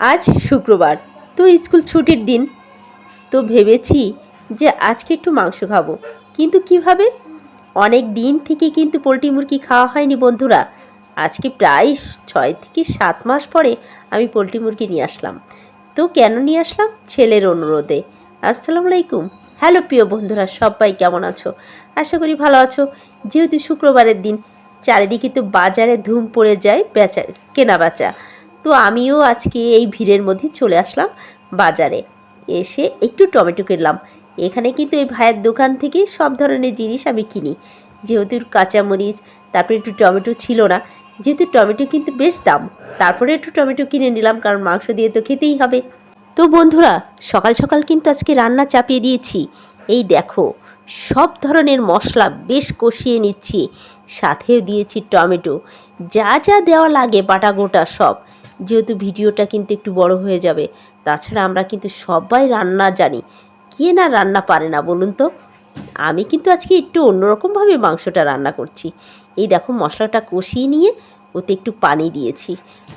আজ শুক্রবার। তো স্কুল ছুটির দিন। তো ভেবেছি যে আজকে একটু মাংস খাব। কিন্তু কীভাবে? অনেক দিন থেকে কিন্তু পোলট্রি মুরগি খাওয়া হয়নি বন্ধুরা। আজকে প্রায় ছয় থেকে সাত মাস পরে আমি পোলট্রি মুরগি নিয়ে আসলাম। তো কেন নিয়ে আসলাম? ছেলের অনুরোধে। আসসালামু আলাইকুম। হ্যালো প্রিয় বন্ধুরা, সবাই কেমন আছো? আশা করি ভালো আছো। যেহেতু শুক্রবারের দিন, চারিদিকে তো বাজারে ধুম পড়ে যায় বেচা কেনা বেচা তো আমিও আজকে এই ভিড়ের মধ্যে চলে আসলাম বাজারে। এসে একটু টমেটো কিনলাম। এখানে কিন্তু এই ভাইয়ের দোকান থেকে সব ধরনের জিনিস আমি কিনি। যেহেতু কাঁচামরিচ, তারপরে একটু টমেটো ছিল না। যেহেতু টমেটো কিন্তু বেশ দাম, তারপরে একটু টমেটো কিনে নিলাম, কারণ মাংস দিয়ে তো খেতেই হবে। তো বন্ধুরা, সকাল সকাল কিন্তু আজকে রান্না চাপিয়ে দিয়েছি। এই দেখো, সব ধরনের মশলা বেশ কষিয়ে নিচ্ছি। সাথেও দিয়েছি টমেটো। যা যা দেওয়া লাগে বাটা গোটা সব। যেহেতু ভিডিওটা কিন্তু একটু বড় হয়ে যাবে, তাছাড়া আমরা কিন্তু সবাই রান্না জানি। কে না রান্না পারে না বলুন তো? আমি কিন্তু আজকে একটু অন্যরকমভাবে মাংসটা রান্না করছি। এই দেখো মশলাটা কষিয়ে নিয়ে ওতে একটু পানি দিয়েছি।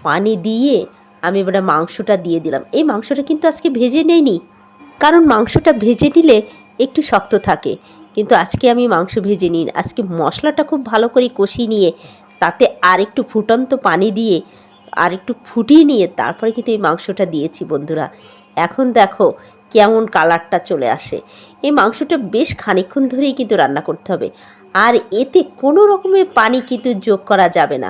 পানি দিয়ে আমি এবারে মাংসটা দিয়ে দিলাম। এই মাংসটা কিন্তু আজকে ভেজে নেইনি, কারণ মাংসটা ভেজে নিলে একটু শক্ত থাকে। কিন্তু আজকে আমি মাংস ভেজে নিই আজকে মশলাটা খুব ভালো করে কষিয়ে নিয়ে তাতে আর একটু ফুটন্ত পানি দিয়ে আর একটু ফুটিয়ে নিয়ে তারপরে কিন্তু এই মাংসটা দিয়েছি বন্ধুরা। এখন দেখো কেমন কালারটা চলে আসে। এই মাংসটা বেশ খানিকক্ষণ ধরেই কিন্তু রান্না করতে হবে। আর এতে কোনো রকমের পানি কিন্তু যোগ করা যাবে না।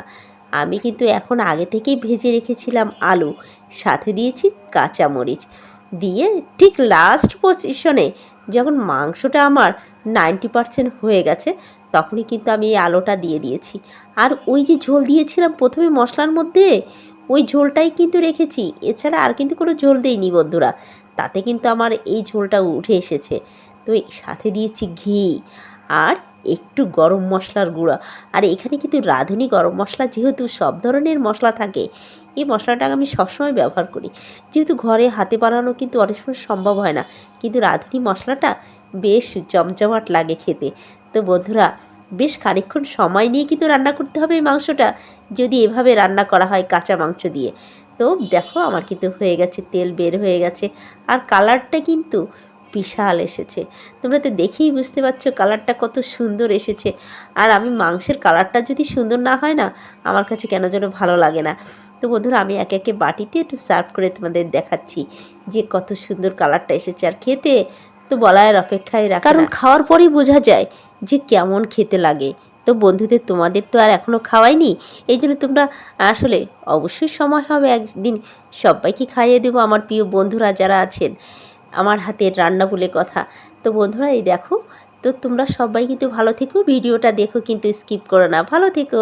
আমি কিন্তু এখন আগে থেকেই ভেজে রেখেছিলাম আলু, সাথে দিয়েছি কাঁচামরিচ। দিয়ে ঠিক লাস্ট পজিশনে যখন মাংসটা আমার নাইনটি পারসেন্ট হয়ে গেছে তখনই কিন্তু আমি এই আলোটা দিয়ে দিয়েছি। আর ওই যে ঝোল দিয়েছিলাম প্রথমে মশলার মধ্যে, ওই ঝোলটাই কিন্তু রেখেছি। এছাড়া আর কিন্তু কোনো ঝোল দেইনি বন্ধুরা। তাতে কিন্তু আমার এই ঝোলটা উঠে এসেছে। তো সাথে দিয়েছি ঘি আর একটু গরম মশলার গুঁড়া। আর এখানে কিন্তু রাঁধুনি গরম মশলা যেহেতু সব ধরনের মশলা থাকে এই মশলাটা আমি সবসময় ব্যবহার করি। যেহেতু ঘরে হাতে বানানো কিন্তু অনেক সময় সম্ভব হয় না। কিন্তু রাঁধুনি মশলাটা বেশ জমজমাট লাগে খেতে। তো বন্ধুরা বেশ খানিকক্ষণ সময় নিয়ে কিন্তু রান্না করতে হবে এই মাংসটা যদি এভাবে রান্না করা হয় কাঁচা মাংস দিয়ে। তো দেখো আমার কিন্তু হয়ে গেছে তেল বের হয়ে গেছে আর কালারটা কিন্তু বিশাল এসেছে। তোমরা তো দেখেই বুঝতে পারছ কালারটা কত সুন্দর এসেছে। আর আমি মাংসের কালারটা যদি সুন্দর না হয় না আমার কাছে কেন যেন ভালো লাগে না। তো বন্ধুরা আমি একে একে বাটিতে একটু সার্ভ করে তোমাদের দেখাচ্ছি যে কত সুন্দর কালারটা এসেছে আর খেতে তো বলার অপেক্ষায় রাখা কারণ খাওয়ার পরেই বোঝা যায় যে কেমন খেতে লাগে। তো বন্ধুদের তোমাদের তো আর এখনও খাওয়াইনি এই জন্য তোমরা আসলে অবশ্যই সময় হবে একদিন সবাইকে খাইয়ে দেবো, আমার প্রিয় বন্ধুরা যারা আছেন, আমার হাতের রান্না বলে কথা। তো বন্ধুরা, এই দেখো, তো তোমরা সবাই কিন্তু ভালো থেকো, ভিডিওটা দেখো কিন্তু স্কিপ করো না, ভালো থেকো।